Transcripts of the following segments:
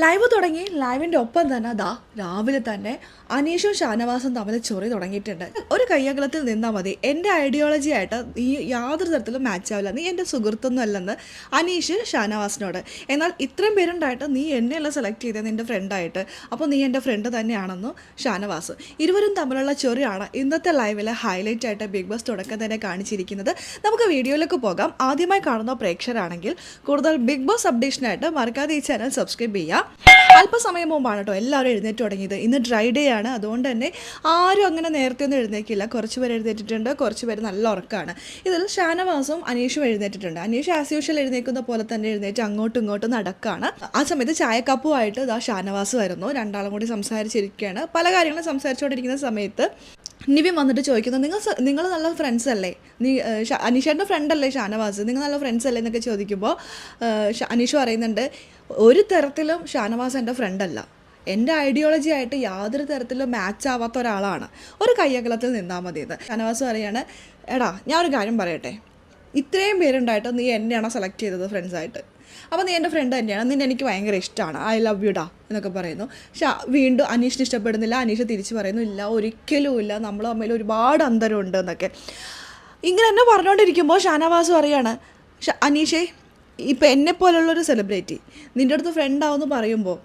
Live തുടങ്ങി. ലൈവിന്റെ ഒപ്പം തന്നെ അതാ രാവിലെ തന്നെ അനീഷും ഷാനവാസും തമ്മിൽ ചൊറി തുടങ്ങിയിട്ടുണ്ട്. ഒരു കയ്യകലത്തിൽ നിന്നാൽ മതി. എന്റെ ഐഡിയോളജി ആയിട്ട് നീ യാതൊരു തരത്തിലും മാച്ച് ആവില്ല. നീ എന്റെ സുഹൃത്തൊന്നും അല്ലെന്ന് അനീഷ് ഷാനവാസിനോട്. എന്നാൽ ഇത്രയും പേരുണ്ടായിട്ട് നീ എന്നെയല്ല സെലക്ട് ചെയ്തത് നിന്റെ ഫ്രണ്ടായിട്ട് അപ്പോൾ നീ എന്റെ ഫ്രണ്ട് തന്നെയാണെന്നു ഷാനവാസ്. ഇരുവരും തമ്മിലുള്ള ചൊറിയാണ് ഇന്നത്തെ ലൈവിലെ ഹൈലൈറ്റ് ആയിട്ട് ബിഗ് ബോസ് തുടക്കം തന്നെ കാണിച്ചിരിക്കുന്നത്. നമുക്ക് വീഡിയോയിലേക്ക് പോകാം. ആദ്യമായി കാണുന്ന പ്രേക്ഷകരാണെങ്കിൽ കൂടുതൽ ബിഗ് ബോസ് അപ്ഡേഷനായിട്ട് മറക്കാതെ ഈ ചാനൽ സബ്സ്ക്രൈബ് ചെയ്യുക. അല്പസമയം മുമ്പാണ് കേട്ടോ എല്ലാവരും എഴുന്നേറ്റ് തുടങ്ങിയത്. ഇന്ന് ഡ്രൈ ഡേ ആണ്. അതുകൊണ്ട് തന്നെ ആരും അങ്ങനെ നേരത്തെ ഒന്നും എഴുന്നേക്കില്ല. കുറച്ച് പേര് എഴുന്നേറ്റിട്ടുണ്ട്. കുറച്ച് പേര് നല്ല ഉറക്കമാണ് ഇതിൽ ഷാനവാസും അനീഷും എഴുന്നേറ്റിട്ടുണ്ട്. അനീഷ് ആസ് യൂഷ്വൽ എഴുന്നേക്കുന്ന പോലെ തന്നെ എഴുന്നേറ്റ് അങ്ങോട്ടും ഇങ്ങോട്ടും നടക്കുകയാണ് ആ സമയത്ത് ചായക്കപ്പുമായിട്ട് ഇതാ ഷാനവാസ് വരുന്നു. രണ്ടാളും കൂടി സംസാരിച്ചിരിക്കുകയാണ്. പല കാര്യങ്ങളും സംസാരിച്ചുകൊണ്ടിരിക്കുന്ന സമയത്ത് നിവിൻ വന്നിട്ട് ചോദിക്കുന്നു നിങ്ങൾ നിങ്ങൾ നല്ല ഫ്രണ്ട്സ് അല്ലേ? നീ ഫ്രണ്ട് അല്ലേ ഷാനവാസ്? നിങ്ങൾ നല്ല ഫ്രണ്ട്സ് അല്ലേ? എന്നൊക്കെ ചോദിക്കുമ്പോൾ അനീഷ് പറയുന്നുണ്ട് ഒരു തരത്തിലും ഷാനവാസ് എന്റെ ഫ്രണ്ട് അല്ല. എന്റെ ഐഡിയോളജി ആയിട്ട് യാതൊരു തരത്തിലും മാച്ച് ആവാത്ത ഒരാളാണ്. ഒരു കയ്യകലത്തിൽ നിന്നാൽ മതി എന്ന് ഷാനവാസ് പറയാണ് എടാ ഞാൻ ഒരു കാര്യം പറയട്ടെ. ഇത്രയും പേരുണ്ടായിട്ട് നീ എന്നെയാണോ സെലക്ട് ചെയ്തത് ഫ്രണ്ട്സായിട്ട് അപ്പോൾ നീ എന്റെ ഫ്രണ്ട് തന്നെയാണ്. നിന്നെ എനിക്ക് ഭയങ്കര ഇഷ്ടമാണ് ഐ ലവ് യു ഡാ എന്നൊക്കെ പറയുന്നു. പക്ഷെ വീണ്ടും അനീഷിന് ഇഷ്ടപ്പെടുന്നില്ല. അനീഷ് തിരിച്ച് പറയുന്നു ഇല്ല ഒരിക്കലും ഇല്ല. നമ്മൾ തമ്മിൽ ഒരുപാട് അന്തരമുണ്ട് എന്നൊക്കെ. ഇങ്ങനെ എന്നെ പറഞ്ഞുകൊണ്ടിരിക്കുമ്പോൾ ഷാനവാസ് പറയാണ് "ഷ- അനീഷേ ഇപ്പം എന്നെ പോലുള്ളൊരു സെലിബ്രിറ്റി നിന്റെ അടുത്ത് ഫ്രണ്ട് ആവുമെന്ന് പറയുമ്പോൾ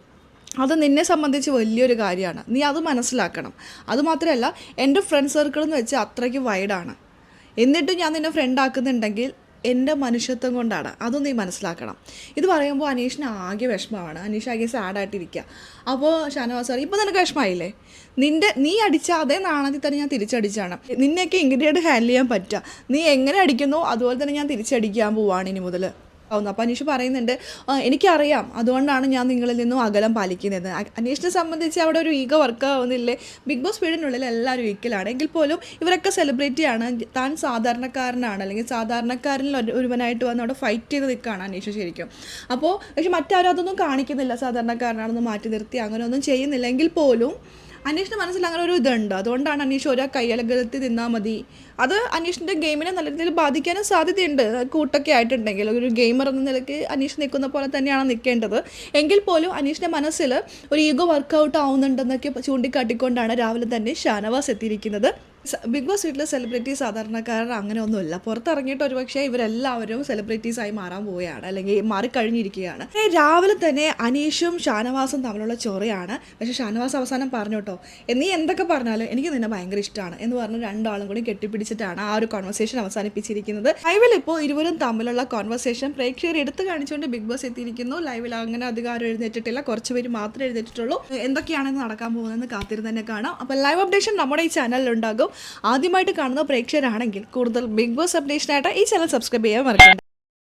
അത് നിന്നെ സംബന്ധിച്ച് വലിയൊരു കാര്യമാണ്. നീ അത് മനസ്സിലാക്കണം. അതുമാത്രമല്ല എന്റെ ഫ്രണ്ട് സർക്കിൾ എന്ന് വെച്ചാൽ അത്രയ്ക്ക് വൈഡാണ് എന്നിട്ടും ഞാൻ നിന്നെ ഫ്രണ്ട് ആക്കുന്നുണ്ടെങ്കിൽ എന്റെ മനുഷ്യത്വം കൊണ്ടാണ്. അതും നീ മനസ്സിലാക്കണം. ഇത് പറയുമ്പോൾ അനീഷിന് ആകെ വിഷമമാണ്. അനീഷ് ആകെ സാഡായിട്ടിരിക്കുക അപ്പോൾ ഷാനവാസ് പറയും ഇപ്പോൾ നിനക്ക് വിഷമമായില്ലേ നിന്റെ നീ അടിച്ച അതേ നാണത്തിൽ തന്നെ ഞാൻ തിരിച്ചടിച്ചാണ്. നിന്നെയൊക്കെ ഇങ്ങനെയായിട്ട് ഹാൻഡിൽ ചെയ്യാൻ പറ്റുക നീ എങ്ങനെ അടിക്കുന്നോ അതുപോലെ തന്നെ ഞാൻ തിരിച്ചടിക്കാൻ പോവാണ് ഇനി മുതൽ ആവുന്നു അപ്പോൾ അനീഷ് പറയുന്നുണ്ട് "ആ, എനിക്കറിയാം. അതുകൊണ്ടാണ് ഞാൻ നിങ്ങളിൽ നിന്നും അകലം പാലിക്കുന്നത്. അനീഷിനെ സംബന്ധിച്ച് അവിടെ ഒരു ഈഗോ വർക്ക് ആവുന്നില്ലേ? ബിഗ് ബോസ് വീടിനുള്ളിൽ എല്ലാവരും ഈക്വലാണ്. എങ്കിൽ പോലും ഇവരൊക്കെ സെലിബ്രിറ്റിയാണ് താൻ സാധാരണക്കാരനാണ്. അല്ലെങ്കിൽ സാധാരണക്കാരിൽ ഒരു- ഒരുവനായിട്ട് വന്ന് അവിടെ ഫൈറ്റ് ചെയ്ത് നിൽക്കുകയാണ് അനീഷ് ശരിക്കും. അപ്പോൾ പക്ഷെ മറ്റാരും അതൊന്നും കാണിക്കുന്നില്ല. സാധാരണക്കാരനാണെന്ന് മാറ്റി നിർത്തി. അങ്ങനെ ഒന്നും ചെയ്യുന്നില്ല. എങ്കിൽ പോലും അനീഷിന്റെ മനസ്സിൽ അങ്ങനെ ഒരു ഇതുണ്ട്. അതുകൊണ്ടാണ് അനീഷ് ഒരാ കയ്യലകലത്തിൽ നിന്നാൽ മതി. അത് അനീഷിന്റെ ഗെയിമിനെ നല്ല രീതിയിൽ ബാധിക്കാനും സാധ്യതയുണ്ട്. കൂട്ടൊക്കെ ആയിട്ടുണ്ടെങ്കിൽ. ഒരു ഗെയിമർ എന്ന നിലയ്ക്ക് അനീഷ് നിൽക്കുന്ന പോലെ തന്നെയാണ് നിൽക്കേണ്ടത്. എങ്കിൽ പോലും അനീഷിന്റെ മനസ്സിൽ ഒരു ഈഗോ വർക്കൗട്ട് ആവുന്നുണ്ടെന്നൊക്കെ ചൂണ്ടിക്കാട്ടിക്കൊണ്ടാണ് രാവിലെ തന്നെ ഷാനവാസ് എത്തിയിരിക്കുന്നത്. ബിഗ് ബോസ് വീട്ടിലെ സെലിബ്രിറ്റി സാധാരണക്കാരൻ അങ്ങനെ ഒന്നുമില്ല പുറത്തിറങ്ങിയിട്ട് ഒരുപക്ഷെ ഇവരെല്ലാവരും സെലിബ്രിറ്റീസ് ആയി മാറാൻ പോവുകയാണ് അല്ലെങ്കിൽ മാറിക്കഴിഞ്ഞിരിക്കുകയാണ്. രാവിലെ തന്നെ അനീഷും ഷാനവാസും തമ്മിലുള്ള ചൊറയാണ്. പക്ഷെ ഷാനവാസ് അവസാനം പറഞ്ഞു കേട്ടോ നീ എന്തൊക്കെ പറഞ്ഞാലും എനിക്ക് നിന്നെ ഭയങ്കര ഇഷ്ടമാണ് എന്ന് പറഞ്ഞ് രണ്ടാളും കൂടി കെട്ടിപ്പിടിച്ചിട്ടാണ് ആ ഒരു കോൺവെർസേഷൻ അവസാനിപ്പിച്ചിരിക്കുന്നത്. ലൈവിൽ ഇപ്പോൾ ഇരുവരും തമ്മിലുള്ള കോൺവെർസേഷൻ പ്രേക്ഷകർ എടുത്തു കാണിച്ചുകൊണ്ട് ബിഗ് ബോസ് എത്തിയിരിക്കുന്നു. ലൈവിൽ അങ്ങനെ അധികാരം എഴുന്നേറ്റിട്ടില്ല കുറച്ച് പേര് മാത്രമേ എഴുന്നേറ്റിട്ടുള്ളൂ. എന്തൊക്കെയാണെന്ന് നടക്കാൻ പോകുന്നതെന്ന് കാത്തിരുന്ന് തന്നെ കാണാം. അപ്പോൾ ലൈവ് അപ്ഡേഷൻ നമ്മുടെ ഈ ചാനലിൽ ഉണ്ടാകും. ആദ്യമായിട്ട് കാണുന്ന പ്രേക്ഷകരാണെങ്കിൽ കൂടുതൽ ബിഗ് ബോസ് അപ്ഡേഷനായിട്ട് ഈ ചാനൽ സബ്സ്ക്രൈബ് ചെയ്യാൻ മറക്കണ്ട.